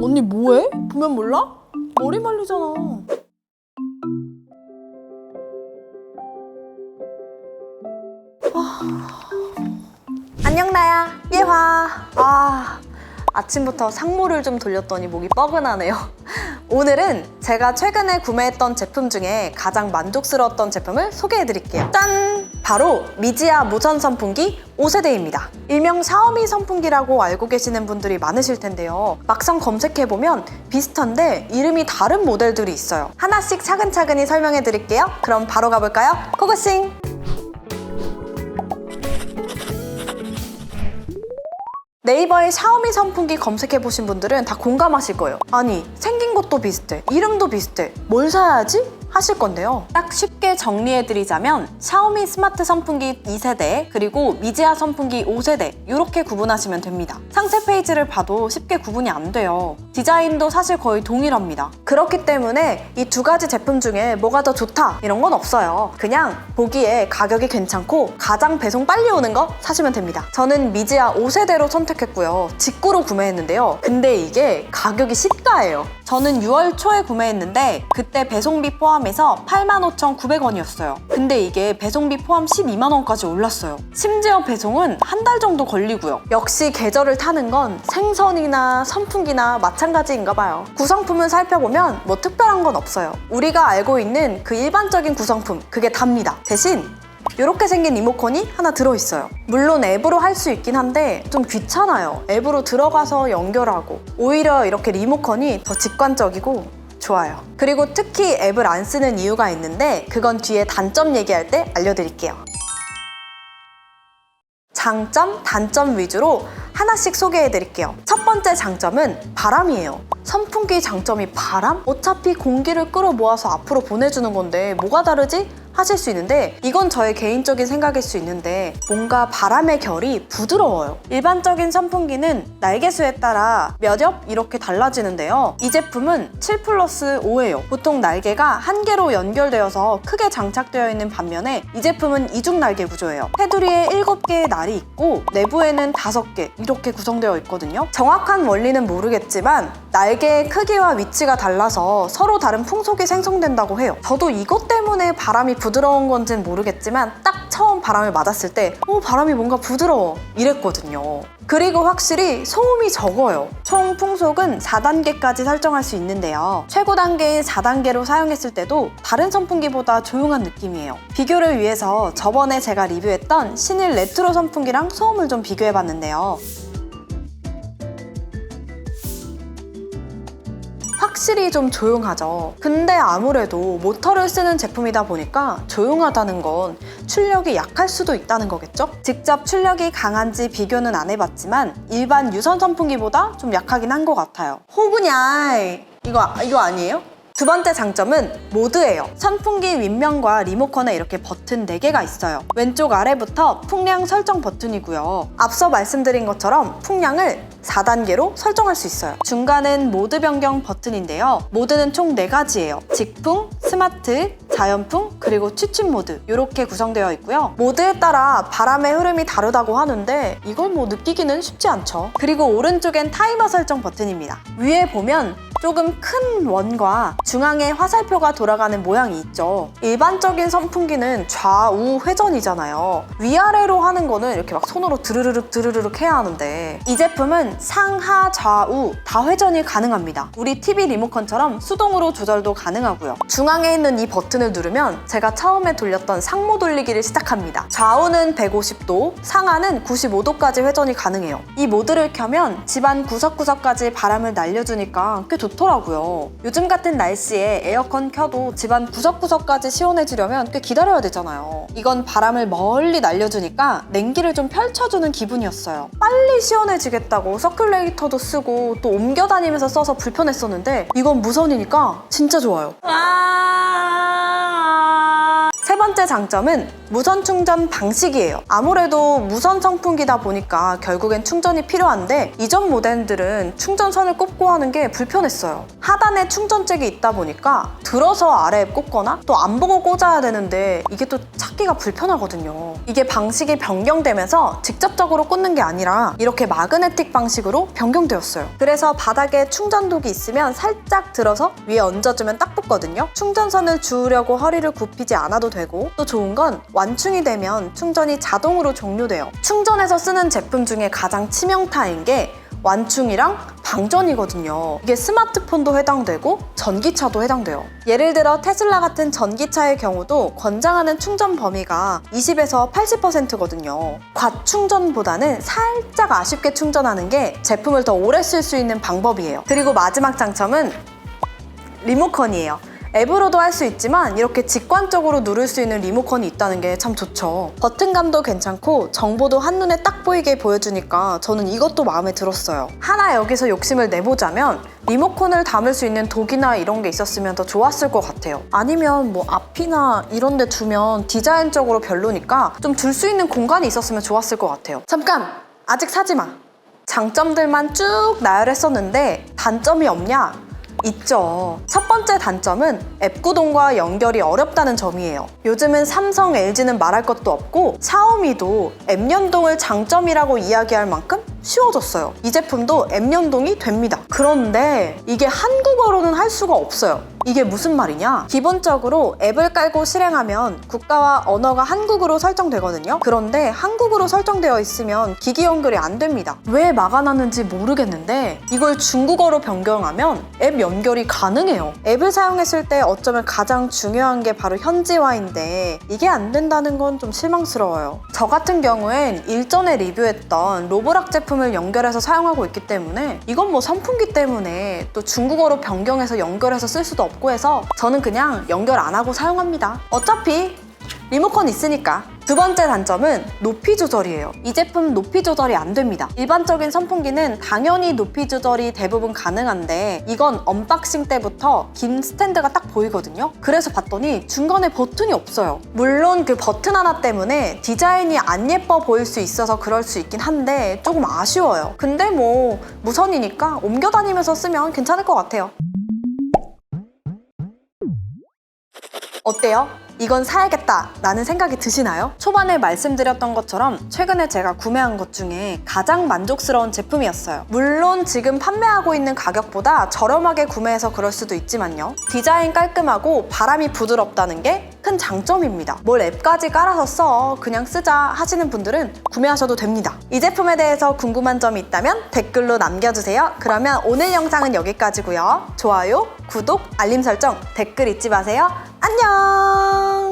언니 뭐해? 보면 몰라? 머리 말리잖아. 안녕 나야 예화 아 아침부터 상모를 좀 돌렸더니 목이 뻐근하네요 오늘은 제가 최근에 구매했던 제품 중에 가장 만족스러웠던 제품을 소개해드릴게요 짠! 바로 미지아 무선 선풍기 5세대입니다 일명 샤오미 선풍기라고 알고 계시는 분들이 많으실 텐데요 막상 검색해보면 비슷한데 이름이 다른 모델들이 있어요 하나씩 차근차근히 설명해 드릴게요 그럼 바로 가볼까요? 고고싱! 네이버에 샤오미 선풍기 검색해보신 분들은 다 공감하실 거예요. 아니, 생긴 것도 비슷해. 이름도 비슷해. 뭘 사야지? 하실 건데요. 딱 쉽게 정리해드리자면 샤오미 스마트 선풍기 2세대 그리고 미지아 선풍기 5세대 이렇게 구분하시면 됩니다. 상세 페이지를 봐도 쉽게 구분이 안 돼요. 디자인도 사실 거의 동일합니다. 그렇기 때문에 이 두 가지 제품 중에 뭐가 더 좋다 이런 건 없어요. 그냥 보기에 가격이 괜찮고 가장 배송 빨리 오는 거 사시면 됩니다. 저는 미지아 5세대로 선택했고요. 직구로 구매했는데요. 근데 이게 가격이 시가예요. 저는 6월 초에 구매했는데 그때 배송비 포함해서 85,900원이었어요. 근데 이게 배송비 포함 12만 원까지 올랐어요. 심지어 배송은 한 달 정도 걸리고요. 역시 계절을 타는 건 생선이나 선풍기나 마찬가지인가 봐요. 구성품을 살펴보면 뭐 특별한 건 없어요. 우리가 알고 있는 그 일반적인 구성품 그게 답니다. 대신 이렇게 생긴 리모컨이 하나 들어있어요. 물론 앱으로 할 수 있긴 한데 좀 귀찮아요. 앱으로 들어가서 연결하고 오히려 이렇게 리모컨이 더 직관적이고 좋아요. 그리고 특히 앱을 안 쓰는 이유가 있는데 그건 뒤에 단점 얘기할 때 알려드릴게요. 장점, 단점 위주로 하나씩 소개해 드릴게요. 첫 번째 장점은 바람이에요. 선풍기 장점이 바람? 어차피 공기를 끌어 모아서 앞으로 보내주는 건데 뭐가 다르지? 하실 수 있는데 이건 저의 개인적인 생각일 수 있는데 뭔가 바람의 결이 부드러워요. 일반적인 선풍기는 날개수에 따라 몇 엽 이렇게 달라지는데요. 이 제품은 7 플러스 5예요. 보통 날개가 한 개로 연결되어서 크게 장착되어 있는 반면에 이 제품은 이중 날개 구조예요. 테두리에 7개의 날이 있고 내부에는 5개 이렇게 구성되어 있거든요. 정확한 원리는 모르겠지만 날개의 크기와 위치가 달라서 서로 다른 풍속이 생성된다고 해요. 저도 이것 때문에 바람이 부드러운 건지는 모르겠지만 딱 처음 바람을 맞았을 때 어, 바람이 뭔가 부드러워 이랬거든요. 그리고 확실히 소음이 적어요. 총 풍속은 4단계까지 설정할 수 있는데요. 최고 단계인 4단계로 사용했을 때도 다른 선풍기보다 조용한 느낌이에요. 비교를 위해서 저번에 제가 리뷰했던 신일 레트로 선풍기랑 소음을 좀 비교해 봤는데요. 확실히 좀 조용하죠. 근데 아무래도 모터를 쓰는 제품이다 보니까 조용하다는 건 출력이 약할 수도 있다는 거겠죠? 직접 출력이 강한지 비교는 안 해봤지만 일반 유선 선풍기보다 좀 약하긴 한 것 같아요. 호구냐 이거 이거 아니에요? 두 번째 장점은 모드예요. 선풍기 윗면과 리모컨에 이렇게 버튼 4개가 있어요. 왼쪽 아래부터 풍량 설정 버튼이고요. 앞서 말씀드린 것처럼 풍량을 4단계로 설정할 수 있어요. 중간은 모드 변경 버튼인데요. 모드는 총 4가지예요. 직풍, 스마트, 자연풍, 그리고 취침 모드 이렇게 구성되어 있고요. 모드에 따라 바람의 흐름이 다르다고 하는데 이걸 뭐 느끼기는 쉽지 않죠. 그리고 오른쪽엔 타이머 설정 버튼입니다. 위에 보면 조금 큰 원과 중앙에 화살표가 돌아가는 모양이 있죠. 일반적인 선풍기는 좌우 회전이잖아요. 위아래로 하는 거는 이렇게 막 손으로 드르르륵 드르르륵 해야 하는데 이 제품은 상하 좌우 다 회전이 가능합니다. 우리 TV 리모컨처럼 수동으로 조절도 가능하고요. 중앙에 있는 이 버튼을 누르면 제가 처음에 돌렸던 상모 돌리기를 시작합니다. 좌우는 150도, 상하는 95도까지 회전이 가능해요. 이 모드를 켜면 집안 구석구석까지 바람을 날려주니까 꽤 좋 더라고요. 요즘 같은 날씨에 에어컨 켜도 집안 구석구석까지 시원해지려면 꽤 기다려야 되잖아요. 이건 바람을 멀리 날려주니까 냉기를 좀 펼쳐주는 기분이었어요. 빨리 시원해지겠다고 서큘레이터도 쓰고 또 옮겨 다니면서 써서 불편했었는데 이건 무선이니까 진짜 좋아요. 세 번째 장점은 무선 충전 방식이에요. 아무래도 무선 선풍기다 보니까 결국엔 충전이 필요한데 이전 모델들은 충전선을 꼽고 하는 게 불편했어요. 하단에 충전잭이 있다 보니까 들어서 아래에 꽂거나 또 안 보고 꽂아야 되는데 이게 또 찾기가 불편하거든요. 이게 방식이 변경되면서 직접적으로 꽂는 게 아니라 이렇게 마그네틱 방식으로 변경되었어요. 그래서 바닥에 충전독이 있으면 살짝 들어서 위에 얹어주면 딱 붙거든요. 충전선을 주우려고 허리를 굽히지 않아도 되고 또 좋은 건 완충이 되면 충전이 자동으로 종료돼요. 충전해서 쓰는 제품 중에 가장 치명타인 게 완충이랑 방전이거든요. 이게 스마트폰도 해당되고 전기차도 해당돼요. 예를 들어 테슬라 같은 전기차의 경우도 권장하는 충전 범위가 20에서 80%거든요. 과충전보다는 살짝 아쉽게 충전하는 게 제품을 더 오래 쓸 수 있는 방법이에요. 그리고 마지막 장점은 리모컨이에요. 앱으로도 할 수 있지만 이렇게 직관적으로 누를 수 있는 리모컨이 있다는 게 참 좋죠. 버튼감도 괜찮고 정보도 한눈에 딱 보이게 보여주니까 저는 이것도 마음에 들었어요. 하나 여기서 욕심을 내보자면 리모컨을 담을 수 있는 독이나 이런 게 있었으면 더 좋았을 것 같아요. 아니면 뭐 앞이나 이런 데 두면 디자인적으로 별로니까 좀 둘 수 있는 공간이 있었으면 좋았을 것 같아요. 잠깐! 아직 사지 마! 장점들만 쭉 나열했었는데 단점이 없냐? 있죠. 첫 번째 단점은 앱 구동과 연결이 어렵다는 점이에요. 요즘은 삼성, LG는 말할 것도 없고 샤오미도 앱 연동을 장점이라고 이야기할 만큼 쉬워졌어요. 이 제품도 앱 연동이 됩니다. 그런데 이게 한국어로는 할 수가 없어요. 이게 무슨 말이냐? 기본적으로 앱을 깔고 실행하면 국가와 언어가 한국으로 설정되거든요. 그런데 한국어로 설정되어 있으면 기기 연결이 안 됩니다. 왜 막아놨는지 모르겠는데 이걸 중국어로 변경하면 앱 연결이 가능해요. 앱을 사용했을 때 어쩌면 가장 중요한 게 바로 현지화인데 이게 안 된다는 건 좀 실망스러워요. 저 같은 경우엔 일전에 리뷰했던 로보락 제품을 연결해서 사용하고 있기 때문에 이건 뭐 선풍기 때문에 또 중국어로 변경해서 연결해서 쓸 수도 없고 해서 저는 그냥 연결 안 하고 사용합니다. 어차피 리모컨 있으니까. 두 번째 단점은 높이 조절이에요. 이 제품 높이 조절이 안 됩니다. 일반적인 선풍기는 당연히 높이 조절이 대부분 가능한데 이건 언박싱 때부터 긴 스탠드가 딱 보이거든요. 그래서 봤더니 중간에 버튼이 없어요. 물론 그 버튼 하나 때문에 디자인이 안 예뻐 보일 수 있어서 그럴 수 있긴 한데 조금 아쉬워요. 근데 뭐 무선이니까 옮겨 다니면서 쓰면 괜찮을 것 같아요. 어때요? 이건 사야겠다 라는 생각이 드시나요? 초반에 말씀드렸던 것처럼 최근에 제가 구매한 것 중에 가장 만족스러운 제품이었어요. 물론 지금 판매하고 있는 가격보다 저렴하게 구매해서 그럴 수도 있지만요. 디자인 깔끔하고 바람이 부드럽다는 게 큰 장점입니다. 뭘 앱까지 깔아서 써 그냥 쓰자 하시는 분들은 구매하셔도 됩니다. 이 제품에 대해서 궁금한 점이 있다면 댓글로 남겨주세요. 그러면 오늘 영상은 여기까지고요. 좋아요, 구독, 알림 설정, 댓글 잊지 마세요. 안녕!